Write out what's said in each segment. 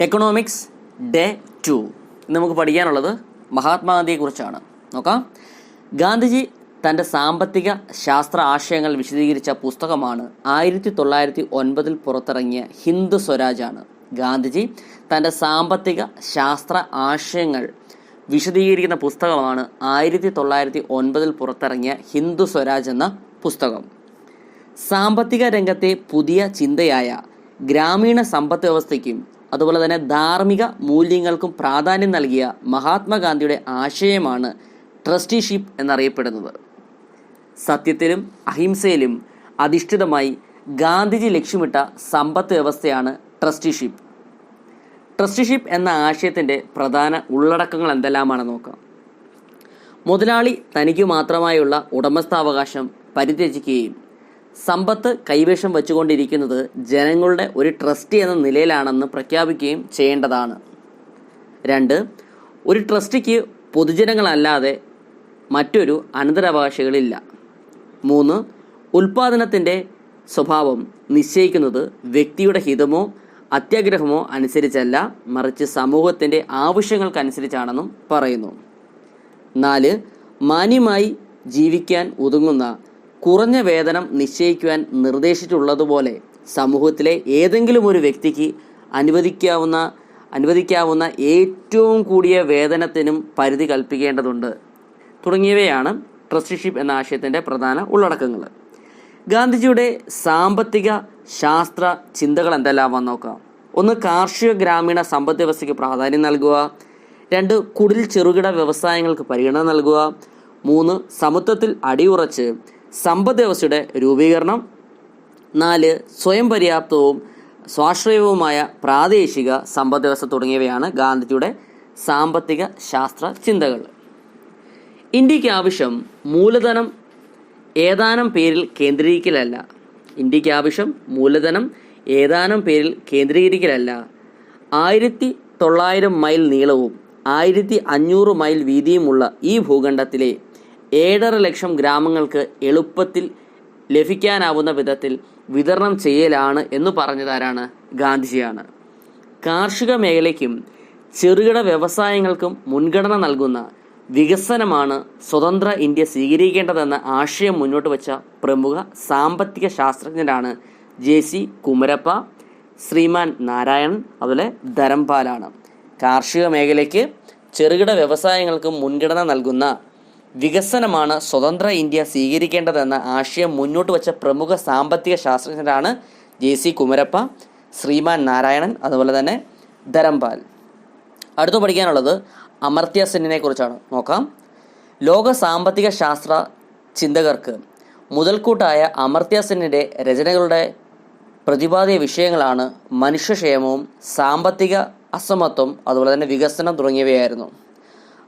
Economics day to നമുക്ക് പഠിക്കാനുള്ളത് മഹാത്മാഗാന്ധിയെക്കുറിച്ചാണ്. നോക്കാം. ഗാന്ധിജി തന്റെ സാമ്പത്തിക ശാസ്ത്ര ആശയങ്ങൾ വിശദീകരിച്ച പുസ്തകമാണ് ആയിരത്തി തൊള്ളായിരത്തി ഒൻപതിൽ പുറത്തിറങ്ങിയ ഹിന്ദു സ്വരാജാണ് ഗാന്ധിജി. തന്റെ സാമ്പത്തിക ശാസ്ത്ര ആശയങ്ങൾ വിശദീകരിക്കുന്ന പുസ്തകമാണ് ആയിരത്തി തൊള്ളായിരത്തി ഒൻപതിൽ പുറത്തിറങ്ങിയ ഹിന്ദു സ്വരാജ് എന്ന പുസ്തകം. സാമ്പത്തിക രംഗത്തെ പുതിയ ചിന്തയായ ഗ്രാമീണ സമ്പദ് വ്യവസ്ഥയ്ക്കും അതുപോലെ തന്നെ ധാർമ്മിക മൂല്യങ്ങൾക്കും പ്രാധാന്യം നൽകിയ മഹാത്മാഗാന്ധിയുടെ ആശയമാണ് ട്രസ്റ്റിഷിപ്പ് എന്നറിയപ്പെടുന്നത്. സത്യത്തിലും അഹിംസയിലും അധിഷ്ഠിതമായി ഗാന്ധിജി ലക്ഷ്യമിട്ട സമ്പത്ത് വ്യവസ്ഥയാണ് ട്രസ്റ്റിഷിപ്പ് ട്രസ്റ്റിഷിപ്പ് എന്ന ആശയത്തിന്റെ പ്രധാന ഉള്ളടക്കങ്ങൾ എന്തെല്ലാമാണ് നോക്കാം. മുതലാളി തനിക്ക് മാത്രമായുള്ള ഉടമസ്ഥാവകാശം പരിത്യജിക്കുകയും സമ്പത്ത് കൈവശം വെച്ചുകൊണ്ടിരിക്കുന്നത് ജനങ്ങളുടെ ഒരു ട്രസ്റ്റി എന്ന നിലയിലാണെന്ന് പ്രഖ്യാപിക്കുകയും ചെയ്യേണ്ടതാണ്. രണ്ട് ഒരു ട്രസ്റ്റിക്ക് പൊതുജനങ്ങളല്ലാതെ മറ്റൊരു അനന്തരാവകാശികളില്ല. മൂന്ന് ഉൽപാദനത്തിന്റെ സ്വഭാവം നിശ്ചയിക്കുന്നത് വ്യക്തിയുടെ ഹിതമോ അത്യാഗ്രഹമോ അനുസരിച്ചല്ല മറിച്ച് സമൂഹത്തിന്റെ ആവശ്യങ്ങൾക്കനുസരിച്ചാണെന്നും പറയുന്നു. നാല് മാന്യമായി ജീവിക്കാൻ ഒതുങ്ങുന്ന കുറഞ്ഞ വേതനം നിശ്ചയിക്കുവാൻ നിർദ്ദേശിച്ചിട്ടുള്ളതുപോലെ സമൂഹത്തിലെ ഏതെങ്കിലും ഒരു വ്യക്തിക്ക് അനുവദിക്കാവുന്ന അനുവദിക്കാവുന്ന ഏറ്റവും കൂടിയ വേതനത്തിനും പരിധി കൽപ്പിക്കേണ്ടതുണ്ട്. തുടങ്ങിയവയാണ് ട്രസ്റ്റിഷിപ്പ് എന്ന ആശയത്തിന്റെ പ്രധാന ഉള്ളടക്കങ്ങൾ. ഗാന്ധിജിയുടെ സാമ്പത്തിക ശാസ്ത്ര ചിന്തകൾ എന്തെല്ലാമാണെന്ന് നോക്കാം. ഒന്ന് കാർഷിക ഗ്രാമീണ സമ്പദ് വ്യവസ്ഥയ്ക്ക് പ്രാധാന്യം നൽകുക. രണ്ട് കുടിൽ ചെറുകിട വ്യവസായങ്ങൾക്ക് പരിഗണന നൽകുക. മൂന്ന് സമത്വത്തിൽ അടിയുറച്ച് സമ്പദ് വ്യവസ്ഥയുടെ രൂപീകരണം നാല് സ്വയം പര്യാപ്തവും സ്വാശ്രയവുമായ പ്രാദേശിക സമ്പദ് വ്യവസ്ഥ തുടങ്ങിയവയാണ് ഗാന്ധിജിയുടെ സാമ്പത്തിക ശാസ്ത്ര ചിന്തകൾ. ഇന്ത്യയ്ക്ക് ആവശ്യം മൂലധനം ഏതാനും പേരിൽ കേന്ദ്രീകരിക്കലല്ല. ഇന്ത്യയ്ക്ക് ആവശ്യം മൂലധനം ഏതാനും പേരിൽ കേന്ദ്രീകരിക്കലല്ല. ആയിരത്തി തൊള്ളായിരം മൈൽ നീളവും ആയിരത്തി അഞ്ഞൂറ് മൈൽ വീതിയുമുള്ള ഈ ഭൂഖണ്ഡത്തിലെ ഏഴര ലക്ഷം ഗ്രാമങ്ങൾക്ക് എളുപ്പത്തിൽ ലഭിക്കാനാവുന്ന വിധത്തിൽ വിതരണം ചെയ്യലാണ് എന്ന് പറഞ്ഞതാരാണ് ഗാന്ധിജിയാണ്. കാർഷിക മേഖലയ്ക്കും ചെറുകിട വ്യവസായങ്ങൾക്കും മുൻഗണന നൽകുന്ന വികസനമാണ് സ്വതന്ത്ര ഇന്ത്യ സ്വീകരിക്കേണ്ടതെന്ന ആശയം മുന്നോട്ട് വെച്ച പ്രമുഖ സാമ്പത്തിക ശാസ്ത്രജ്ഞരാണ് ജെ സി കുമരപ്പ ശ്രീമാൻ നാരായണൻ അതുപോലെ ധരംപാലാണ്. കാർഷിക മേഖലയ്ക്ക് ചെറുകിട വ്യവസായങ്ങൾക്കും മുൻഗണന നൽകുന്ന വികസനമാണ് സ്വതന്ത്ര ഇന്ത്യ സ്വീകരിക്കേണ്ടതെന്ന ആശയം മുന്നോട്ട് വച്ച പ്രമുഖ സാമ്പത്തിക ശാസ്ത്രജ്ഞരാണ് ജെ സി കുമരപ്പ ശ്രീമാൻ നാരായണൻ അതുപോലെ തന്നെ ധരംപാൽ. അടുത്ത് പഠിക്കാനുള്ളത് അമർത്യ സെന്നിനെ കുറിച്ചാണ്. നോക്കാം. ലോക സാമ്പത്തിക ശാസ്ത്ര ചിന്തകർക്ക് മുതൽക്കൂട്ടായ അമർത്യ സെന്നിന്റെ രചനകളുടെ പ്രതിപാദ്യ വിഷയങ്ങളാണ് മനുഷ്യക്ഷേമവും സാമ്പത്തിക അസമത്വം അതുപോലെ തന്നെ വികസനം തുടങ്ങിയവയായിരുന്നു.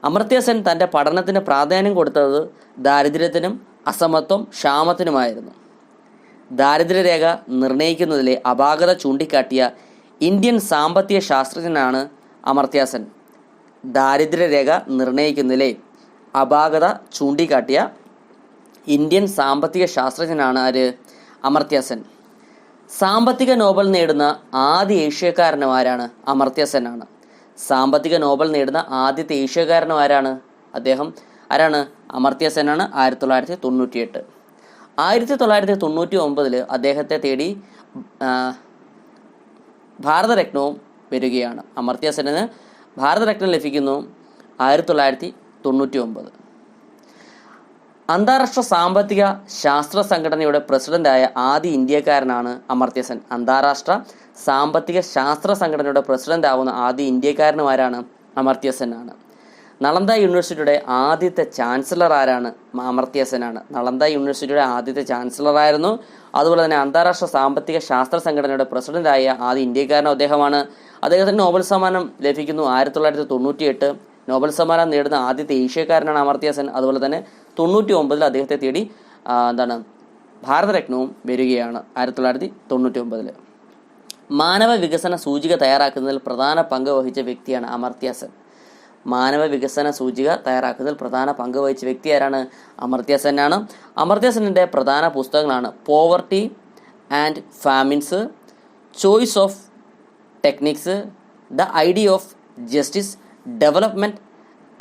അമർത്യ സെൻ തന്റെ പഠനത്തിന് പ്രാധാന്യം കൊടുത്തത് ദാരിദ്ര്യത്തിനും അസമത്വം ക്ഷാമത്തിനുമായിരുന്നു. ദാരിദ്ര്യരേഖ നിർണയിക്കുന്നതിലെ അപാകത ചൂണ്ടിക്കാട്ടിയ ഇന്ത്യൻ സാമ്പത്തിക ശാസ്ത്രജ്ഞനാണ് അമർത്യാസൻ. സെൻ ദാരിദ്ര്യരേഖ നിർണയിക്കുന്നതിലെ അപാകത ചൂണ്ടിക്കാട്ടിയ ഇന്ത്യൻ സാമ്പത്തിക ശാസ്ത്രജ്ഞനാണ് ആര്? അമർത്യാസൻ. സാമ്പത്തിക നോബൽ നേടുന്ന ആദ്യ ഏഷ്യക്കാരനും ആരാണ്? അമർത്യ ആണ്. സാമ്പത്തിക നോബൽ നേടുന്ന ആദ്യത്തെ ഏഷ്യക്കാരനും ആരാണ് അദ്ദേഹം. ആരാണ്? അമർത്യ സെനാണ് ആയിരത്തി തൊള്ളായിരത്തി തൊണ്ണൂറ്റി എട്ട് ആയിരത്തി തൊള്ളായിരത്തി തൊണ്ണൂറ്റി ഒമ്പതിൽ അദ്ദേഹത്തെ തേടി ഭാരതരത്നവും വരികയാണ്. അമർത്യ സെനന് ഭാരതരത്നം ലഭിക്കുന്നു ആയിരത്തി തൊള്ളായിരത്തി തൊണ്ണൂറ്റി ഒമ്പത് അന്താരാഷ്ട്ര സാമ്പത്തിക ശാസ്ത്ര സംഘടനയുടെ പ്രസിഡന്റായ ആദ്യ ഇന്ത്യക്കാരനാണ് അമർത്യ സെൻ. അന്താരാഷ്ട്ര സാമ്പത്തിക ശാസ്ത്ര സംഘടനയുടെ പ്രസിഡന്റ് ആവുന്ന ആദ്യ ഇന്ത്യക്കാരനുമാരാണ് അമർത്യ സെൻ ആണ് നളന്ദ യൂണിവേഴ്സിറ്റിയുടെ ആദ്യത്തെ ചാൻസലർ ആരാണ് അമർത്യ സെൻ ആണ് നളന്ദ യൂണിവേഴ്സിറ്റിയുടെ ആദ്യത്തെ ചാൻസലർ ആയിരുന്നു അതുപോലെ തന്നെ അന്താരാഷ്ട്ര സാമ്പത്തിക ശാസ്ത്ര സംഘടനയുടെ പ്രസിഡന്റായ ആദ്യ ഇന്ത്യക്കാരൻ അദ്ദേഹമാണ്. അദ്ദേഹത്തിന് നോബൽ സമ്മാനം ലഭിക്കുന്നു ആയിരത്തി തൊള്ളായിരത്തി തൊണ്ണൂറ്റി എട്ട് നോബൽ സമ്മാനം നേടുന്ന ആദ്യത്തെ ഏഷ്യക്കാരനാണ് അമർത്യ സെൻ അതുപോലെ തന്നെ തൊണ്ണൂറ്റി ഒമ്പതിൽ അദ്ദേഹത്തെ തേടി എന്താണ് ഭാരതരത്നവും വരികയാണ് ആയിരത്തി തൊള്ളായിരത്തി തൊണ്ണൂറ്റി ഒമ്പതിൽ മാനവ വികസന സൂചിക തയ്യാറാക്കുന്നതിൽ പ്രധാന പങ്ക് വഹിച്ച വ്യക്തിയാണ് അമർത്യ സെൻ മാനവ വികസന സൂചിക തയ്യാറാക്കുന്നതിൽ പ്രധാന പങ്ക് വഹിച്ച വ്യക്തി ആരാണ്? അമർത്യ ആണ്. അമർത്യ സെന്നിന്റെ പ്രധാന പുസ്തകങ്ങളാണ് poverty and famines choice of techniques the idea of justice development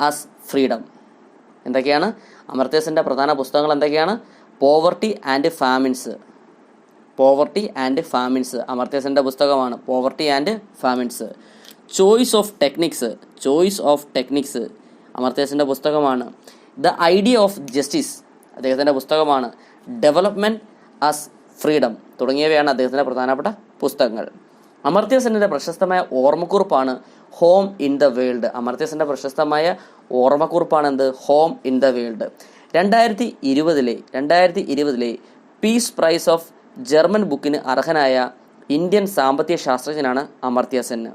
as freedom എന്തൊക്കെയാണ്? അമർത്യസിന്റെ പ്രധാന പുസ്തകങ്ങൾ എന്തൊക്കെയാണ്? Poverty and famines poverty and famines അമർത്യസന്റെ പുസ്തകമാണ് poverty and famines choice of techniques choice of techniques അമർത്യസന്റെ പുസ്തകമാണ്. ദ ഐഡിയ ഓഫ് ജസ്റ്റിസ് അദ്ദേഹത്തിന്റെ പുസ്തകമാണ് development as freedom തുടങ്ങിയവയാണ് അദ്ദേഹത്തിന്റെ പ്രധാനപ്പെട്ട പുസ്തകങ്ങൾ. അമർത്യസെന്നിന്റെ പ്രശസ്തമായ ഓർമ്മക്കുറിപ്പാണ് ഹോം ഇൻ ദ വേൾഡ് അമർത്യസെന്റെ പ്രശസ്തമായ ഓർമ്മക്കുറിപ്പാണ് എന്ത് ഹോം ഇൻ ദ വേൾഡ് രണ്ടായിരത്തി ഇരുപതിലെ രണ്ടായിരത്തി ഇരുപതിലെ പീസ് പ്രൈസ് ഓഫ് ജർമ്മൻ ബുക്കിന് അർഹനായ ഇന്ത്യൻ സാമ്പത്തിക ശാസ്ത്രജ്ഞനാണ് അമർത്യ സെൻ.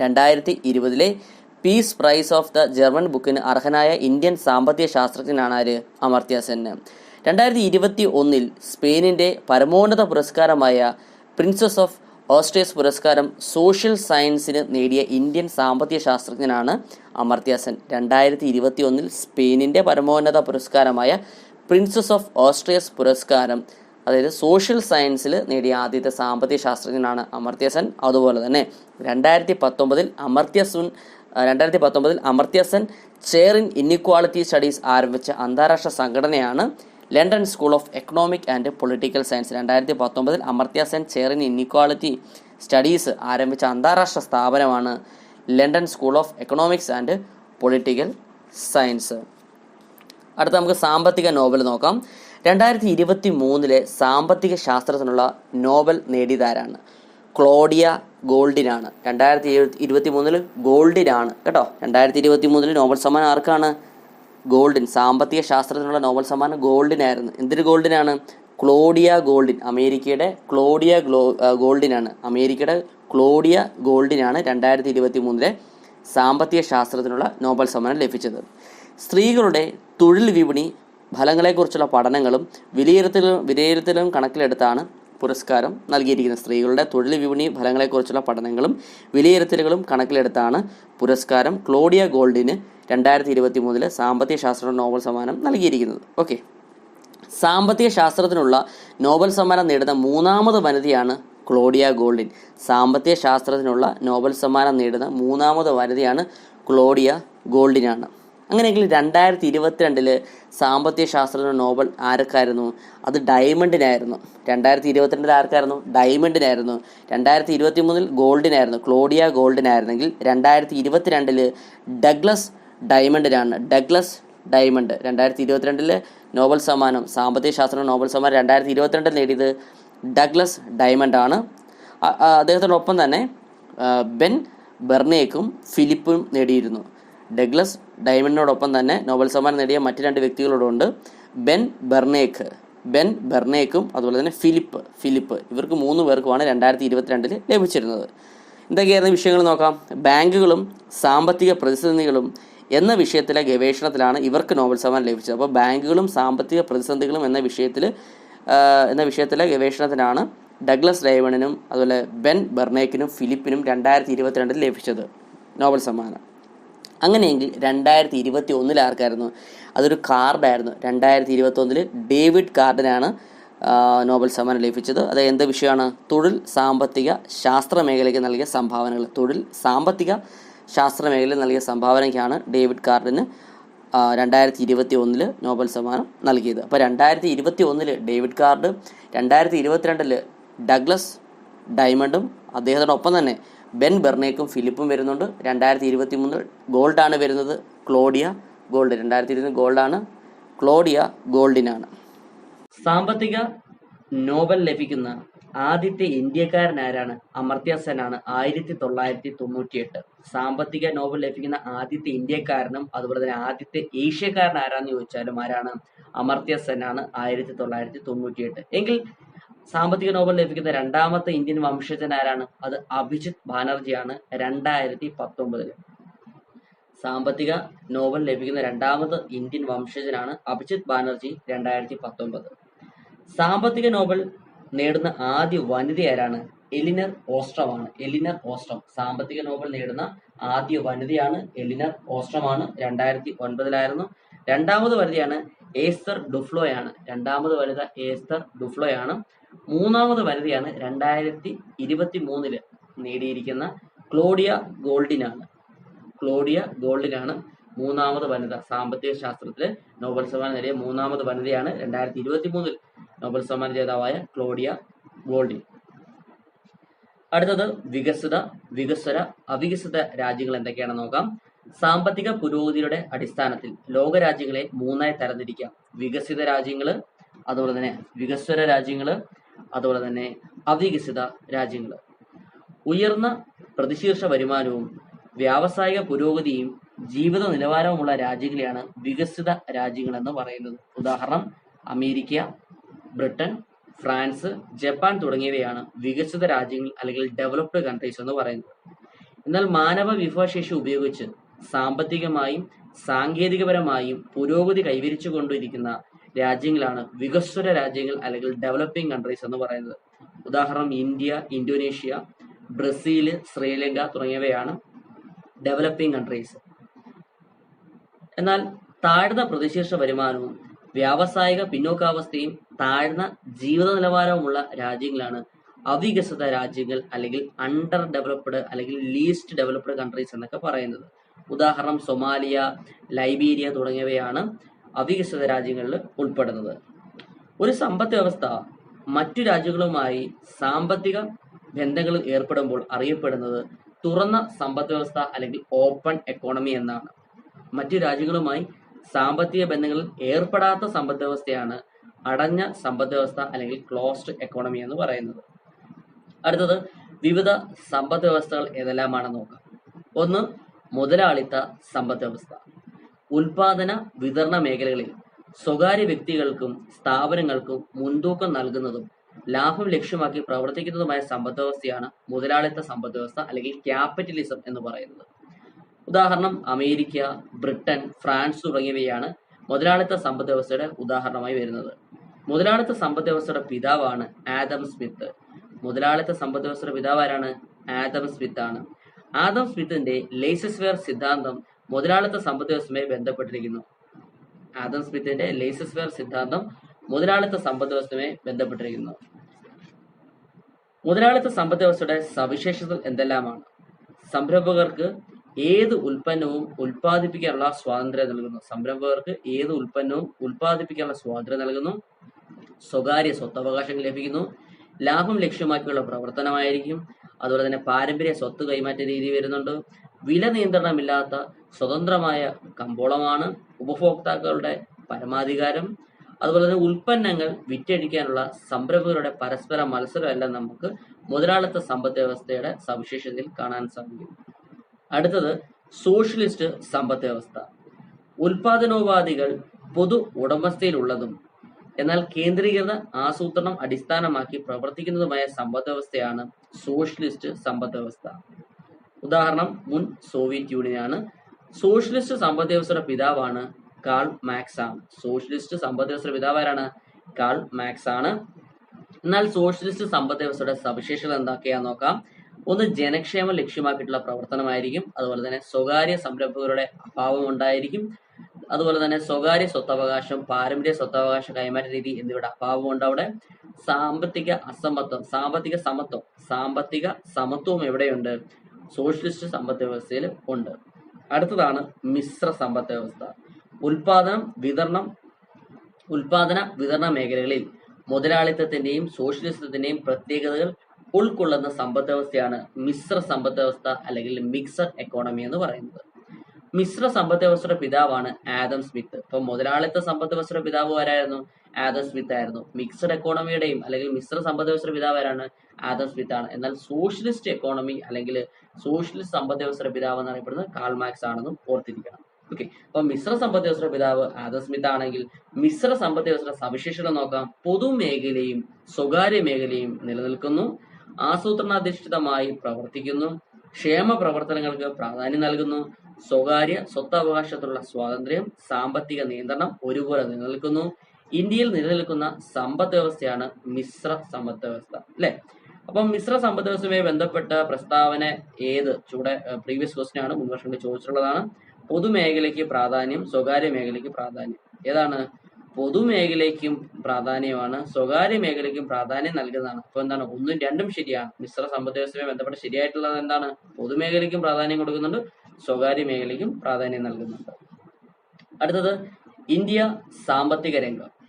രണ്ടായിരത്തി ഇരുപതിലെ peace prize of the German ബുക്കിന് അർഹനായ ഇന്ത്യൻ സാമ്പത്തിക ശാസ്ത്രജ്ഞനാണ് ആര്? അമർത്യ സെൻ. രണ്ടായിരത്തി ഇരുപത്തി ഒന്നിൽ സ്പെയിനിന്റെ പരമോന്നത പുരസ്കാരമായ പ്രിൻസസ് ഓഫ് ഓസ്ട്രിയസ് പുരസ്കാരം സോഷ്യൽ സയൻസിന് നേടിയ ഇന്ത്യൻ സാമ്പത്തിക ശാസ്ത്രജ്ഞനാണ് അമർത്യ സെൻ. രണ്ടായിരത്തി ഇരുപത്തി ഒന്നിൽ സ്പെയിനിന്റെ പരമോന്നത പുരസ്കാരമായ പ്രിൻസസ് ഓഫ് ഓസ്ട്രിയസ് പുരസ്കാരം അതായത് സോഷ്യൽ സയൻസിൽ നേടിയ ആദ്യത്തെ സാമ്പത്തിക ശാസ്ത്രജ്ഞനാണ് അമർത്യ സെൻ. അതുപോലെ തന്നെ രണ്ടായിരത്തി പത്തൊമ്പതിൽ അമർത്യ സുൻ രണ്ടായിരത്തി പത്തൊമ്പതിൽ Amartya Sen chair in inequality studies ആരംഭിച്ച അന്താരാഷ്ട്ര സംഘടനയാണ് London school of economic and political science രണ്ടായിരത്തി പത്തൊമ്പതിൽ Amartya Sen chair in inequality studies ആരംഭിച്ച അന്താരാഷ്ട്ര സ്ഥാപനമാണ് London school of economics and political science അടുത്ത നമുക്ക് സാമ്പത്തിക നോവൽ നോക്കാം. രണ്ടായിരത്തി ഇരുപത്തി മൂന്നിലെ സാമ്പത്തിക ശാസ്ത്രത്തിനുള്ള നോബൽ നേടിയതാരാണ്? ക്ലോഡിയ ഗോൾഡിനാണ്. രണ്ടായിരത്തി ഇരുപത്തി മൂന്നിൽ ഗോൾഡിനാണ്. കേട്ടോ? രണ്ടായിരത്തി ഇരുപത്തി മൂന്നിൽ നോബൽ സമ്മാനം ആർക്കാണ്? ഗോൾഡിൻ. സാമ്പത്തിക ശാസ്ത്രത്തിനുള്ള നോബൽ സമ്മാനം ഗോൾഡിനായിരുന്നു. എന്തൊരു ഗോൾഡിനാണ്? Claudia Goldin. അമേരിക്കയുടെ ക്ലോഡിയ ഗ്ലോ ഗോൾഡിനാണ്. അമേരിക്കയുടെ ക്ലോഡിയ ഗോൾഡിനാണ് രണ്ടായിരത്തി ഇരുപത്തി മൂന്നിലെ സാമ്പത്തിക ശാസ്ത്രത്തിനുള്ള നോബൽ സമ്മാനം ലഭിച്ചത്. സ്ത്രീകളുടെ തൊഴിൽ വിപണി ഫലങ്ങളെക്കുറിച്ചുള്ള പഠനങ്ങളും വിലയിരുത്തലും വിലയിരുത്തലും കണക്കിലെടുത്താണ് പുരസ്കാരം നൽകിയിരിക്കുന്നത്. സ്ത്രീകളുടെ തൊഴിൽ വിപണി ഫലങ്ങളെക്കുറിച്ചുള്ള പഠനങ്ങളും വിലയിരുത്തലുകളും കണക്കിലെടുത്താണ് പുരസ്കാരം ക്ലോഡിയ ഗോൾഡിന് രണ്ടായിരത്തി ഇരുപത്തി മൂന്നിലെ സാമ്പത്തിക ശാസ്ത്ര നോബൽ സമ്മാനം നൽകിയിരിക്കുന്നത്. ഓക്കെ. സാമ്പത്തിക ശാസ്ത്രത്തിനുള്ള നോബൽ സമ്മാനം നേടുന്ന മൂന്നാമത് വനിതയാണ് ക്ലോഡിയ ഗോൾഡിൻ. സാമ്പത്തിക ശാസ്ത്രത്തിനുള്ള നോബൽ സമ്മാനം നേടുന്ന മൂന്നാമത് വനിതയാണ് ക്ലോഡിയ ഗോൾഡിനാണ്. അങ്ങനെയെങ്കിൽ രണ്ടായിരത്തി ഇരുപത്തിരണ്ടിൽ സാമ്പത്തിക ശാസ്ത്ര നോബൽ ആർക്കായിരുന്നു അത് ഡയമണ്ടിനായിരുന്നു. രണ്ടായിരത്തി ഇരുപത്തിരണ്ടിൽ ആർക്കായിരുന്നു? ഡയമണ്ടിനായിരുന്നു. രണ്ടായിരത്തി ഇരുപത്തി മൂന്നിൽ ഗോൾഡിനായിരുന്നു. ക്ലോഡിയ ഗോൾഡിനായിരുന്നെങ്കിൽ രണ്ടായിരത്തി ഇരുപത്തിരണ്ടിൽ ഡഗ്ലസ് ഡയമണ്ടിനാണ്. Douglas diamond. രണ്ടായിരത്തി ഇരുപത്തിരണ്ടിലെ നോബൽ സമ്മാനം സാമ്പത്തിക ശാസ്ത്ര നോബൽ സമ്മാനം രണ്ടായിരത്തി ഇരുപത്തിരണ്ടിൽ നേടിയത് ഡഗ്ലസ് ഡയമണ്ടാണ്. അദ്ദേഹത്തിനൊപ്പം തന്നെ ബെൻ ബെർണേക്കും ഫിലിപ്പും നേടിയിരുന്നു. ഡഗ്ലസ് ഡയമണ്ടിനോടൊപ്പം തന്നെ നോബൽ സമ്മാനം നേടിയ മറ്റു രണ്ട് വ്യക്തികളോടുണ്ട് ബെൻ ബെർണേക്ക്. ബെൻ ബെർണേക്കും അതുപോലെ തന്നെ ഫിലിപ്പ് ഫിലിപ്പ്. ഇവർക്ക് മൂന്ന് പേർക്കുമാണ് രണ്ടായിരത്തി ഇരുപത്തിരണ്ടിൽ ലഭിച്ചിരുന്നത്. എന്തൊക്കെയായിരുന്നു വിഷയങ്ങൾ നോക്കാം. ബാങ്കുകളും സാമ്പത്തിക പ്രതിസന്ധികളും എന്ന വിഷയത്തിലെ ഗവേഷണത്തിലാണ് ഇവർക്ക് നോബൽ സമ്മാനം ലഭിച്ചത്. അപ്പോൾ ബാങ്കുകളും സാമ്പത്തിക പ്രതിസന്ധികളും എന്ന വിഷയത്തിൽ എന്ന വിഷയത്തിലെ ഗവേഷണത്തിനാണ് ഡഗ്ലസ് ഡൈവണിനും അതുപോലെ ബെൻ ബെർണേക്കിനും ഫിലിപ്പിനും രണ്ടായിരത്തി ഇരുപത്തിരണ്ടിൽ ലഭിച്ചത് നോബൽ സമ്മാനം. അങ്ങനെയെങ്കിൽ രണ്ടായിരത്തി ഇരുപത്തി ഒന്നിൽ ആർക്കായിരുന്നു? അതൊരു കാർഡായിരുന്നു രണ്ടായിരത്തി ഇരുപത്തി ഒന്നിൽ ഡേവിഡ് കാർഡിനാണ് നോബൽ സമ്മാനം ലഭിച്ചത്. അത് എന്ത് വിഷയമാണ്? തൊഴിൽ സാമ്പത്തിക ശാസ്ത്ര മേഖലയ്ക്ക് നൽകിയ സംഭാവനകൾ. തൊഴിൽ സാമ്പത്തിക ശാസ്ത്ര മേഖലയിൽ നൽകിയ സംഭാവനയ്ക്കാണ് ഡേവിഡ് കാർഡിന് രണ്ടായിരത്തി ഇരുപത്തി ഒന്നിൽ നോബൽ സമ്മാനം നൽകിയത്. അപ്പോൾ രണ്ടായിരത്തി ഇരുപത്തി ഒന്നിൽ ഡേവിഡ് കാർഡ് രണ്ടായിരത്തി ഇരുപത്തിരണ്ടിൽ ഡഗ്ലസ് ഡയമണ്ടും അദ്ദേഹത്തിനൊപ്പം തന്നെ ബെൻ ബെർണേക്കും ഫിലിപ്പും വരുന്നുണ്ട്. രണ്ടായിരത്തി ഇരുപത്തി മൂന്നിൽ ഗോൾഡാണ് വരുന്നത് ക്ലോഡിയ ഗോൾഡ്. രണ്ടായിരത്തി ഇരുപത്തി ഗോൾഡാണ് ക്ലോഡിയ ഗോൾഡിനാണ്. സാമ്പത്തിക നോബൽ ലഭിക്കുന്ന ആദ്യത്തെ ഇന്ത്യക്കാരൻ ആരാണ് അമർത്യ സെൻ ആണ്. ആയിരത്തി തൊള്ളായിരത്തി തൊണ്ണൂറ്റി എട്ട് സാമ്പത്തിക നോബൽ ലഭിക്കുന്ന ആദ്യത്തെ ഇന്ത്യക്കാരനും അതുപോലെ തന്നെ ആദ്യത്തെ ഏഷ്യക്കാരൻ ആരാന്ന് ചോദിച്ചാലും ആരാണ്? അമർത്യ സെൻ ആണ് ആയിരത്തി തൊള്ളായിരത്തി തൊണ്ണൂറ്റി എട്ട് എങ്കിൽ സാമ്പത്തിക നോബൽ ലഭിക്കുന്ന രണ്ടാമത്തെ ഇന്ത്യൻ വംശജൻ ആരാണ്? അത് അഭിജിത് ബാനർജിയാണ് രണ്ടായിരത്തി പത്തൊമ്പതിൽ സാമ്പത്തിക നോബൽ ലഭിക്കുന്ന രണ്ടാമത് ഇന്ത്യൻ വംശജനാണ് അഭിജിത് ബാനർജി രണ്ടായിരത്തി പത്തൊമ്പത് സാമ്പത്തിക നോബൽ നേടുന്ന ആദ്യ വനിത ആരാണ്? എലിനർ ഓസ്ട്രമാണ്. എലിനർ ഓസ്ട്രം. സാമ്പത്തിക നോബൽ നേടുന്ന ആദ്യ വനിതയാണ് എലിനർ ഓസ്ട്രമാണ്. രണ്ടായിരത്തി ഒൻപതിലായിരുന്നു രണ്ടാമത് വനിതയാണ് ഏസ്തർ ഡുഫ്ലോയാണ്. രണ്ടാമത് വനിത ഏസ്തർ ഡുഫ്ലോയാണ്. മൂന്നാമത് വനിതയാണ് രണ്ടായിരത്തി ഇരുപത്തി മൂന്നിൽ നേടിയിരിക്കുന്ന ക്ലോഡിയ ഗോൾഡിനാണ്. ക്ലോഡിയ ഗോൾഡിനാണ് മൂന്നാമത് വനിത. സാമ്പത്തിക ശാസ്ത്രത്തിലെ നോബൽ സമ്മാനം നേടിയ മൂന്നാമത് വനിതയാണ് രണ്ടായിരത്തി ഇരുപത്തി മൂന്നിൽ നോബൽ സമ്മാന ജേതാവായ ക്ലോഡിയ ഗോൾഡിൻ അടുത്തത് വികസിത വികസ്വര അവികസിത രാജ്യങ്ങൾ എന്തൊക്കെയാണെന്ന് നോക്കാം. സാമ്പത്തിക പുരോഗതിയുടെ അടിസ്ഥാനത്തിൽ ലോകരാജ്യങ്ങളെ മൂന്നായി തരംതിരിക്കാം. വികസിത രാജ്യങ്ങൾ അതുപോലെ തന്നെ വികസ്വര രാജ്യങ്ങൾ അതുപോലെ തന്നെ അവികസിത രാജ്യങ്ങൾ. ഉയർന്ന പ്രതിശീർഷ വരുമാനവും വ്യാവസായിക പുരോഗതിയും ജീവിത നിലവാരവുമുള്ള രാജ്യങ്ങളെയാണ് വികസിത രാജ്യങ്ങൾ എന്ന് പറയുന്നത്. ഉദാഹരണം അമേരിക്ക ബ്രിട്ടൻ ഫ്രാൻസ് ജപ്പാൻ തുടങ്ങിയവയാണ് വികസിത രാജ്യങ്ങൾ അല്ലെങ്കിൽ ഡെവലപ്ഡ് കൺട്രീസ് എന്ന് പറയുന്നത്. എന്നാൽ മാനവ വിഭവശേഷി ഉപയോഗിച്ച് സാമ്പത്തികമായും സാങ്കേതികപരമായും പുരോഗതി കൈവരിച്ചുകൊണ്ടിരിക്കുന്ന രാജ്യങ്ങളാണ് വികസ്വര രാജ്യങ്ങൾ അല്ലെങ്കിൽ ഡെവലപ്പിംഗ് കൺട്രീസ് എന്ന് പറയുന്നത്. ഉദാഹരണം ഇന്ത്യ ഇന്തോനേഷ്യ ബ്രസീൽ ശ്രീലങ്ക തുടങ്ങിയവയാണ് ഡെവലപ്പിംഗ് കൺട്രീസ് എന്നാൽ താഴ്ന്ന പ്രതിശീർഷ വരുമാനവും വ്യാവസായിക പിന്നോക്കാവസ്ഥയും താഴ്ന്ന ജീവിത നിലവാരവുമുള്ള രാജ്യങ്ങളാണ് അവികസിത രാജ്യങ്ങൾ അല്ലെങ്കിൽ അണ്ടർ ഡെവലപ്ഡ് അല്ലെങ്കിൽ ലീസ്റ്റ് ഡെവലപ്ഡ് കൺട്രീസ് എന്നൊക്കെ പറയുന്നത്. ഉദാഹരണം സൊമാലിയ ലൈബീരിയ തുടങ്ങിയവയാണ് അവികസിത രാജ്യങ്ങളിൽ ഉൾപ്പെടുന്നത്. ഒരു സമ്പദ് വ്യവസ്ഥ മറ്റു രാജ്യങ്ങളുമായി സാമ്പത്തിക ബന്ധങ്ങളിൽ ഏർപ്പെടുമ്പോൾ അറിയപ്പെടുന്നത് തുറന്ന സമ്പദ് വ്യവസ്ഥ അല്ലെങ്കിൽ ഓപ്പൺ എക്കോണമി എന്നാണ്. മറ്റു രാജ്യങ്ങളുമായി സാമ്പത്തിക ബന്ധങ്ങളിൽ ഏർപ്പെടാത്ത സമ്പദ് വ്യവസ്ഥയാണ് അടഞ്ഞ സമ്പദ് വ്യവസ്ഥ അല്ലെങ്കിൽ ക്ലോസ്ഡ് എക്കോണമി എന്ന് പറയുന്നത്. അടുത്തത് വിവിധ സമ്പദ് വ്യവസ്ഥകൾ ഏതെല്ലാമാണെന്ന് നോക്കാം. ഒന്ന് മുതലാളിത്ത സമ്പദ് വ്യവസ്ഥ. ഉൽപാദന വിതരണ മേഖലകളിൽ സ്വകാര്യ വ്യക്തികൾക്കും സ്ഥാപനങ്ങൾക്കും മുൻതൂക്കം നൽകുന്നതും ലാഭം ലക്ഷ്യമാക്കി പ്രവർത്തിക്കുന്നതുമായ സമ്പദ് വ്യവസ്ഥയാണ് മുതലാളിത്ത സമ്പദ് വ്യവസ്ഥ അല്ലെങ്കിൽ ക്യാപിറ്റലിസം എന്ന് പറയുന്നത്. ഉദാഹരണം അമേരിക്ക ബ്രിട്ടൻ ഫ്രാൻസ് തുടങ്ങിയവയാണ് മുതലാളിത്ത സമ്പദ് വ്യവസ്ഥയുടെ ഉദാഹരണമായി വരുന്നത്. മുതലാളിത്ത സമ്പദ് വ്യവസ്ഥയുടെ പിതാവാണ് ആദം സ്മിത്ത്. മുതലാളിത്ത സമ്പദ് വ്യവസ്ഥയുടെ പിതാവ് ആരാണ്? ആദം സ്മിത്ത് ആണ് ആദം സ്മിത്തിന്റെ ലേസസ്വെയർ സിദ്ധാന്തം മുതലാളിത്ത സമ്പദ് വ്യവസ്ഥയുമായി ബന്ധപ്പെട്ടിരിക്കുന്നു. ആദം സ്മിത്തിന്റെ ലേസസ് ലേസസ്വെയർ സിദ്ധാന്തം മുതലാളിത്ത സമ്പദ് വ്യവസ്ഥയുമായി ബന്ധപ്പെട്ടിരിക്കുന്നു. മുതലാളിത്ത സമ്പദ് വ്യവസ്ഥയുടെ സവിശേഷതകൾ എന്തെല്ലാമാണ്? സംരംഭകർക്ക് ഏത് ഉൽപ്പന്നവും ഉൽപ്പാദിപ്പിക്കാനുള്ള സ്വാതന്ത്ര്യം നൽകുന്നു. സംരംഭകർക്ക് ഏത് ഉൽപ്പന്നവും ഉൽപ്പാദിപ്പിക്കാനുള്ള സ്വാതന്ത്ര്യം നൽകുന്നു. സ്വകാര്യ സ്വത്തവകാശങ്ങൾ ലഭിക്കുന്നു. ലാഭം ലക്ഷ്യമാക്കിയുള്ള പ്രവർത്തനമായിരിക്കും. അതുപോലെ തന്നെ പാരമ്പര്യ സ്വത്ത് കൈമാറ്റ രീതി വരുന്നുണ്ട്. വില നിയന്ത്രണമില്ലാത്ത സ്വതന്ത്രമായ കമ്പോളമാണ് ഉപഭോക്താക്കളുടെ പരമാധികാരം. അതുപോലെ തന്നെ ഉൽപ്പന്നങ്ങൾ വിറ്റഴിക്കാനുള്ള സംരംഭകരുടെ പരസ്പര മത്സരമെല്ലാം നമുക്ക് മുതലാളിത്ത സമ്പദ് വ്യവസ്ഥയുടെ സവിശേഷതയിൽ കാണാൻ സാധിക്കും. അടുത്തത് സോഷ്യലിസ്റ്റ് സമ്പദ് വ്യവസ്ഥ ഉൽപാദനോപാധികൾ പൊതു ഉടമസ്ഥയിലുള്ളതും എന്നാൽ കേന്ദ്രീകൃത ആസൂത്രണം അടിസ്ഥാനമാക്കി പ്രവർത്തിക്കുന്നതുമായ സമ്പദ് വ്യവസ്ഥയാണ് സോഷ്യലിസ്റ്റ് സമ്പദ് വ്യവസ്ഥ ഉദാഹരണം മുൻ സോവിയറ്റ് യൂണിയൻ ആണ് സോഷ്യലിസ്റ്റ് സമ്പദ് വ്യവസ്ഥയുടെ പിതാവാണ് കാൾ മാക്സ്. ആണ് സോഷ്യലിസ്റ്റ് സമ്പദ് വ്യവസ്ഥയുടെ പിതാവ് ആരാണ്? കാൾ മാക്സ് ആണ് എന്നാൽ സോഷ്യലിസ്റ്റ് സമ്പദ് വ്യവസ്ഥയുടെ സവിശേഷത എന്തൊക്കെയാന്ന് നോക്കാം. ഒന്ന് ജനക്ഷേമം ലക്ഷ്യമാക്കിയിട്ടുള്ള പ്രവർത്തനമായിരിക്കും. അതുപോലെ തന്നെ സ്വകാര്യ സംരംഭകരുടെ അഭാവം ഉണ്ടായിരിക്കും. അതുപോലെ തന്നെ സ്വകാര്യ സ്വത്തവകാശം പാരമ്പര്യ സ്വത്തവകാശ കൈമാറ്റ രീതി എന്നിവയുടെ അഭാവം ഉണ്ട് അവിടെ. സാമ്പത്തിക അസമത്വം സാമ്പത്തിക സമത്വം സാമ്പത്തിക സമത്വം എവിടെയുണ്ട്? സോഷ്യലിസ്റ്റ് സമ്പദ് വ്യവസ്ഥയിൽ ഉണ്ട്. അടുത്തതാണ് മിശ്ര സമ്പദ് വ്യവസ്ഥ. ഉൽപാദനം വിതരണം ഉൽപാദന വിതരണ മേഖലകളിൽ മുതലാളിത്തത്തിന്റെയും സോഷ്യലിസത്തിന്റെയും പ്രത്യേകതകൾ ഉൾക്കൊള്ളുന്ന സമ്പദ് വ്യവസ്ഥയാണ് മിശ്ര സമ്പദ് വ്യവസ്ഥ അല്ലെങ്കിൽ മിക്സഡ് എക്കോണമി എന്ന് പറയുന്നത്. മിശ്ര സമ്പദ് വ്യവസ്ഥയുടെ പിതാവാണ് ആദം സ്മിത്ത്. ഇപ്പൊ മുതലാളിത്ത സമ്പദ് വ്യവസ്ഥയുടെ പിതാവ് ആരായിരുന്നു? ആദം സ്മിത്ത് ആയിരുന്നു. മിക്സഡ് എക്കോണമിയുടെയും അല്ലെങ്കിൽ മിശ്ര സമ്പദ് വ്യവസ്ഥ പിതാവ് ആരാണ് ആദം സ്മിത്ത് ആണ്. എന്നാൽ സോഷ്യലിസ്റ്റ് എക്കോണമി അല്ലെങ്കിൽ സോഷ്യലിസ്റ്റ് സമ്പദ് വ്യവസ്ഥ പിതാവ് എന്നറിയപ്പെടുന്നത് കാൾ മാർക്സ് ആണെന്നും ഓർത്തിരിക്കണം. ഓക്കെ അപ്പൊ മിശ്ര സമ്പദ് വ്യവസ്ഥ പിതാവ് ആദം സ്മിത്ത് ആണെങ്കിൽ മിശ്ര സമ്പദ് വ്യവസ്ഥ സവിശേഷത നോക്കാം പൊതുമേഖലയും സ്വകാര്യ മേഖലയും നിലനിൽക്കുന്നു. ആസൂത്രണാധിഷ്ഠിതമായി പ്രവർത്തിക്കുന്നു. ക്ഷേമ പ്രവർത്തനങ്ങൾക്ക് പ്രാധാന്യം നൽകുന്നു. സ്വകാര്യ സ്വത്തവകാശത്തിലുള്ള സ്വാതന്ത്ര്യം സാമ്പത്തിക നിയന്ത്രണം ഒരുപോലെ നിലനിൽക്കുന്നു. ഇന്ത്യയിൽ നിലനിൽക്കുന്ന സമ്പദ് വ്യവസ്ഥയാണ് മിശ്ര സമ്പദ് വ്യവസ്ഥ അല്ലെ? അപ്പം മിശ്ര സമ്പദ് വ്യവസ്ഥയുമായി ബന്ധപ്പെട്ട പ്രസ്താവന ഏത്? ചൂടെ പ്രീവിയസ് ക്വസ്റ്റ്യൻ ആണ് മുൻവർഷങ്ങളിൽ ചോദിച്ചിട്ടുള്ളതാണ്. പൊതുമേഖലയ്ക്ക് പ്രാധാന്യം സ്വകാര്യ മേഖലയ്ക്ക് പ്രാധാന്യം. ഏതാണ്? പൊതുമേഖലയ്ക്കും പ്രാധാന്യമാണ് സ്വകാര്യ മേഖലയ്ക്കും പ്രാധാന്യം നൽകുന്നതാണ്. അപ്പൊ എന്താണ്? ഒന്നും രണ്ടും ശരിയാണ്. മിശ്ര സമ്പദ് വ്യവസ്ഥയുമായി ബന്ധപ്പെട്ട ശരിയായിട്ടുള്ളത് എന്താണ്? പൊതുമേഖലയ്ക്കും പ്രാധാന്യം കൊടുക്കുന്നുണ്ട് സ്വകാര്യ മേഖലയ്ക്കും പ്രാധാന്യം നൽകുന്നുണ്ട്. അടുത്തത് ഇന്ത്യ സാമ്പത്തിക രംഗം.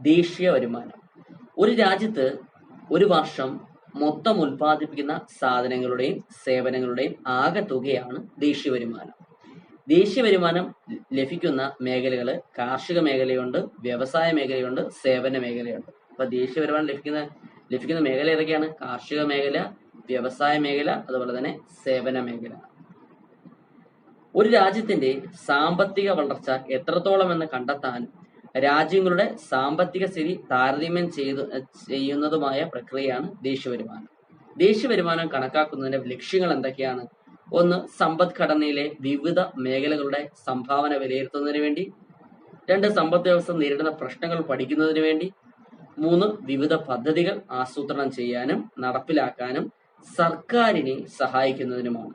ദേശീയ വരുമാനം. ഒരു രാജ്യത്ത് ഒരു വർഷം മൊത്തം ഉൽപ്പാദിപ്പിക്കുന്ന സാധനങ്ങളുടെയും സേവനങ്ങളുടെയും ആകെ തുകയാണ് ദേശീയ വരുമാനം. ദേശീയ വരുമാനം ലഭിക്കുന്ന മേഖലകൾ കാർഷിക മേഖലയുണ്ട് വ്യവസായ മേഖലയുണ്ട് സേവന മേഖലയുണ്ട്. അപ്പൊ ദേശീയ വരുമാനം ലഭിക്കുന്ന ലഭിക്കുന്ന മേഖല ഏതൊക്കെയാണ്? കാർഷിക മേഖല വ്യവസായ മേഖല അതുപോലെ തന്നെ സേവന മേഖല. ഒരു രാജ്യത്തിന്റെ സാമ്പത്തിക വളർച്ച എത്രത്തോളം എന്ന് കണ്ടെത്താൻ രാജ്യങ്ങളുടെ സാമ്പത്തിക സ്ഥിതി താരതമ്യം ചെയ്തു ചെയ്യുന്നതുമായ പ്രക്രിയയാണ് ദേശീയ വരുമാനം ദേശീയ വരുമാനം കണക്കാക്കുന്നതിന്റെ ലക്ഷ്യങ്ങൾ എന്തൊക്കെയാണ്? ഒന്ന് സമ്പദ്ഘടനയിലെ വിവിധ മേഖലകളുടെ സംഭാവന വിലയിരുത്തുന്നതിന് വേണ്ടി. രണ്ട് സമ്പദ് വ്യവസ്ഥ നേരിടുന്ന പ്രശ്നങ്ങൾ പഠിക്കുന്നതിന് വേണ്ടി. മൂന്ന് വിവിധ പദ്ധതികൾ ആസൂത്രണം ചെയ്യാനും നടപ്പിലാക്കാനും സർക്കാരിനെ സഹായിക്കുന്നതിനുമാണ്.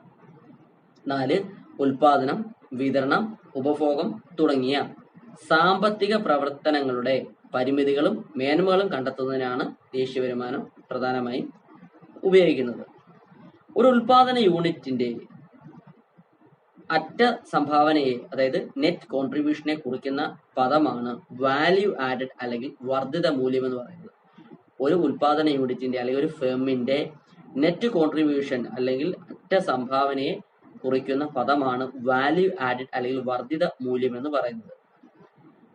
നാല് ഉൽപാദനം വിതരണം ഉപഭോഗം തുടങ്ങിയ സാമ്പത്തിക പ്രവർത്തനങ്ങളുടെ പരിമിതികളും മേന്മകളും കണ്ടെത്തുന്നതിനാണ് ദേശീയ വരുമാനം പ്രധാനമായും ഉപയോഗിക്കുന്നത്. ഒരു ഉൽപാദന യൂണിറ്റിന്റെ അറ്റ സംഭാവനയെ അതായത് നെറ്റ് കോൺട്രിബ്യൂഷനെ കുറിക്കുന്ന പദമാണ് വാല്യൂ ആഡഡ് അല്ലെങ്കിൽ വർദ്ധിത മൂല്യം എന്ന് പറയുന്നത്. ഒരു ഉൽപാദന യൂണിറ്റിന്റെ അല്ലെങ്കിൽ ഒരു ഫേമിന്റെ നെറ്റ് കോൺട്രിബ്യൂഷൻ അല്ലെങ്കിൽ അറ്റ സംഭാവനയെ കുറിക്കുന്ന പദമാണ് വാല്യൂ ആഡഡ് അല്ലെങ്കിൽ വർദ്ധിത മൂല്യം എന്ന് പറയുന്നത്.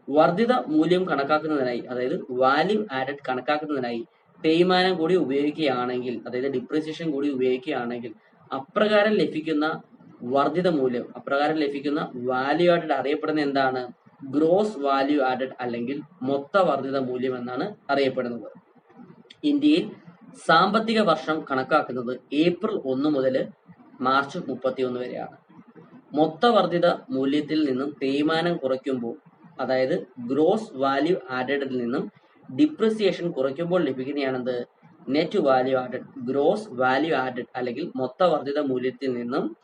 വർദ്ധിത മൂല്യം കണക്കാക്കുന്നതിനായി അതായത് വാല്യൂ ആഡഡ് കണക്കാക്കുന്നതിനായി തേയ്മാനം കൂടി ഉപയോഗിക്കുകയാണെങ്കിൽ അതായത് ഡിപ്രിസിയേഷൻ കൂടി ഉപയോഗിക്കുകയാണെങ്കിൽ അപ്രകാരം ലഭിക്കുന്ന വർദ്ധിത മൂല്യം അപ്രകാരം ലഭിക്കുന്ന വാല്യൂ ആഡഡ് അറിയപ്പെടുന്ന എന്താണ്? ഗ്രോസ് വാല്യൂ ആഡഡ് അല്ലെങ്കിൽ മൊത്ത വർദ്ധിത മൂല്യം എന്നാണ് അറിയപ്പെടുന്നത്. ഇന്ത്യയിൽ സാമ്പത്തിക വർഷം കണക്കാക്കുന്നത് ഏപ്രിൽ ഒന്ന് മുതൽ മാർച്ച് മുപ്പത്തിയൊന്ന് വരെയാണ്. മൊത്ത വർദ്ധിത മൂല്യത്തിൽ നിന്നും തേയ്മാനം കുറയ്ക്കുമ്പോൾ അതായത് ഗ്രോസ് വാല്യൂ ആഡഡിൽ നിന്നും ഡിപ്രിസിയേഷൻ കുറയ്ക്കുമ്പോൾ ലഭിക്കുന്നതാണെന്ത് net value added gross value added അല്ലെങ്കിൽ മൊത്ത വർദ്ധിത മൂല്യത്തിൽ നിന്നും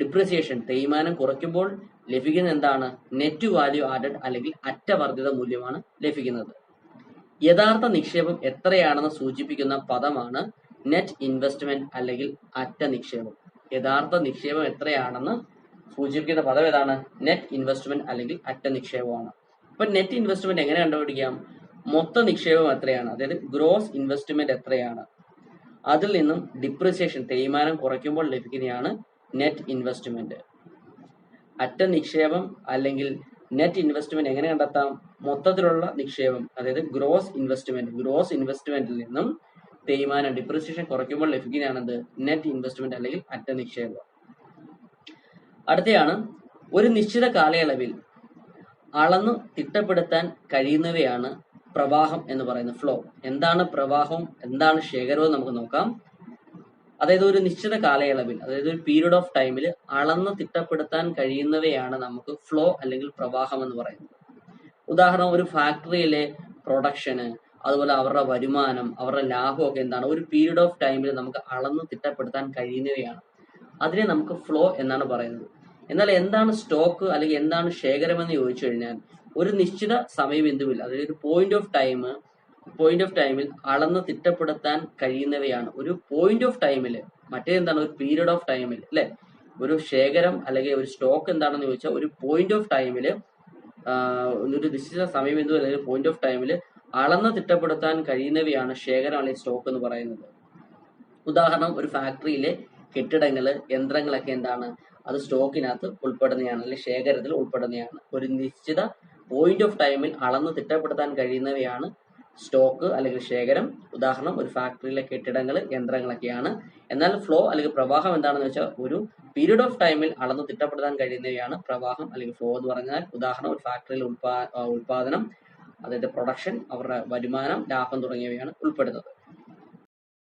ഡിപ്രിസിയേഷൻ തേയ്മാനം കുറയ്ക്കുമ്പോൾ ലഭിക്കുന്ന എന്താണ്? നെറ്റ് വാല്യൂ ആഡഡ് അല്ലെങ്കിൽ അറ്റവർദ്ധിത മൂല്യമാണ് ലഭിക്കുന്നത്. യഥാർത്ഥ നിക്ഷേപം എത്രയാണെന്ന് സൂചിപ്പിക്കുന്ന പദമാണ് നെറ്റ് ഇൻവെസ്റ്റ്മെന്റ് അല്ലെങ്കിൽ അറ്റ നിക്ഷേപം. യഥാർത്ഥ നിക്ഷേപം എത്രയാണെന്ന് സൂചിപ്പിക്കുന്ന പദം ഏതാണ്? നെറ്റ് ഇൻവെസ്റ്റ്മെന്റ് അല്ലെങ്കിൽ അറ്റ നിക്ഷേപമാണ്. അപ്പൊ നെറ്റ് ഇൻവെസ്റ്റ്മെന്റ് എങ്ങനെ കണ്ടുപിടിക്കാം? മൊത്ത നിക്ഷേപം എത്രയാണ്? അതായത് ഗ്രോസ് ഇൻവെസ്റ്റ്മെന്റ് എത്രയാണ്? അതിൽ നിന്നും ഡിപ്രിസിയേഷൻ തേയ്മാനം കുറയ്ക്കുമ്പോൾ ലഭിക്കുന്നതാണ് നെറ്റ് ഇൻവെസ്റ്റ്മെന്റ് അറ്റ നിക്ഷേപം അല്ലെങ്കിൽ നെറ്റ് ഇൻവെസ്റ്റ്മെന്റ് എങ്ങനെ കണ്ടെത്താം? മൊത്തത്തിലുള്ള നിക്ഷേപം അതായത് ഗ്രോസ് ഇൻവെസ്റ്റ്മെന്റ് ഗ്രോസ് ഇൻവെസ്റ്റ്മെന്റിൽ നിന്നും തേയ്മാനം ഡിപ്രിസിയേഷൻ കുറയ്ക്കുമ്പോൾ ലഭിക്കുന്നതാണെന്ത്? നെറ്റ് ഇൻവെസ്റ്റ്മെന്റ് അല്ലെങ്കിൽ അറ്റ നിക്ഷേപം. അടുത്തയാണ് ഒരു നിശ്ചിത കാലയളവിൽ അളന്നു തിട്ടപ്പെടുത്താൻ കഴിയുന്നവയാണ് പ്രവാഹം എന്ന് പറയുന്ന ഫ്ലോ എന്താണ് പ്രവാഹവും എന്താണ് ശേഖരവും നമുക്ക് നോക്കാം. അതായത് ഒരു നിശ്ചിത കാലയളവിൽ അതായത് ഒരു പീരീഡ് ഓഫ് ടൈമിൽ അളന്ന് തിട്ടപ്പെടുത്താൻ കഴിയുന്നവയാണ് നമുക്ക് ഫ്ലോ അല്ലെങ്കിൽ പ്രവാഹം എന്ന് പറയുന്നത്. ഉദാഹരണം ഒരു ഫാക്ടറിയിലെ പ്രൊഡക്ഷന് അതുപോലെ അവരുടെ വരുമാനം അവരുടെ ലാഭമൊക്കെ എന്താണ്? ഒരു പീരീഡ് ഓഫ് ടൈമിൽ നമുക്ക് അളന്ന് തിട്ടപ്പെടുത്താൻ കഴിയുന്നവയാണ്. അതിനെ നമുക്ക് ഫ്ലോ എന്നാണ് പറയുന്നത്. എന്നാൽ എന്താണ് സ്റ്റോക്ക് അല്ലെങ്കിൽ എന്താണ് ശേഖരം എന്ന് ചോദിച്ചു കഴിഞ്ഞാൽ ഒരു നിശ്ചിത സമയബിന്ദുവിൽ അതായത് ഒരു point of time point of ടൈമിൽ അളന്ന് തിട്ടപ്പെടുത്താൻ കഴിയുന്നവയാണ്. ഒരു പോയിന്റ് ഓഫ് ടൈമിൽ മറ്റേതെന്താണ്? ഒരു പീരീഡ് ഓഫ് ടൈമിൽ അല്ലെ? ഒരു ശേഖരം അല്ലെങ്കിൽ ഒരു സ്റ്റോക്ക് എന്താണെന്ന് ചോദിച്ചാൽ ഒരു പോയിന്റ് ഓഫ് ടൈമിൽ ഒരു നിശ്ചിത സമയബിന്ദു അല്ലെങ്കിൽ പോയിന്റ് ഓഫ് ടൈമിൽ അളന്ന് തിട്ടപ്പെടുത്താൻ കഴിയുന്നവയാണ് ശേഖരം അല്ലെങ്കിൽ സ്റ്റോക്ക് എന്ന് പറയുന്നത്. ഉദാഹരണം ഒരു ഫാക്ടറിയിലെ കെട്ടിടങ്ങൾ യന്ത്രങ്ങളൊക്കെ എന്താണ്? അത് സ്റ്റോക്കിനകത്ത് ഉൾപ്പെടുന്നതാണ് അല്ലെങ്കിൽ ശേഖരത്തിൽ ഉൾപ്പെടുന്നതാണ്. ഒരു നിശ്ചിത പോയിന്റ് ഓഫ് ടൈമിൽ അളന്ന് തിട്ടപ്പെടുത്താൻ കഴിയുന്നവയാണ് സ്റ്റോക്ക് അല്ലെങ്കിൽ ശേഖരം. ഉദാഹരണം ഒരു ഫാക്ടറിയിലെ കെട്ടിടങ്ങൾ യന്ത്രങ്ങളൊക്കെയാണ്. എന്നാൽ ഫ്ലോ അല്ലെങ്കിൽ പ്രവാഹം എന്താണെന്ന് വെച്ചാൽ ഒരു പീരീഡ് ഓഫ് ടൈമിൽ അളന്ന് തിട്ടപ്പെടുത്താൻ കഴിയുന്നവയാണ് പ്രവാഹം അല്ലെങ്കിൽ ഫ്ലോ എന്ന് പറഞ്ഞാൽ. ഉദാഹരണം ഒരു ഫാക്ടറിയിൽ ഉൽപാ ഉൽപാദനം അതായത് പ്രൊഡക്ഷൻ അവരുടെ വരുമാനം ലാഭം തുടങ്ങിയവയാണ് ഉൾപ്പെടുന്നത്.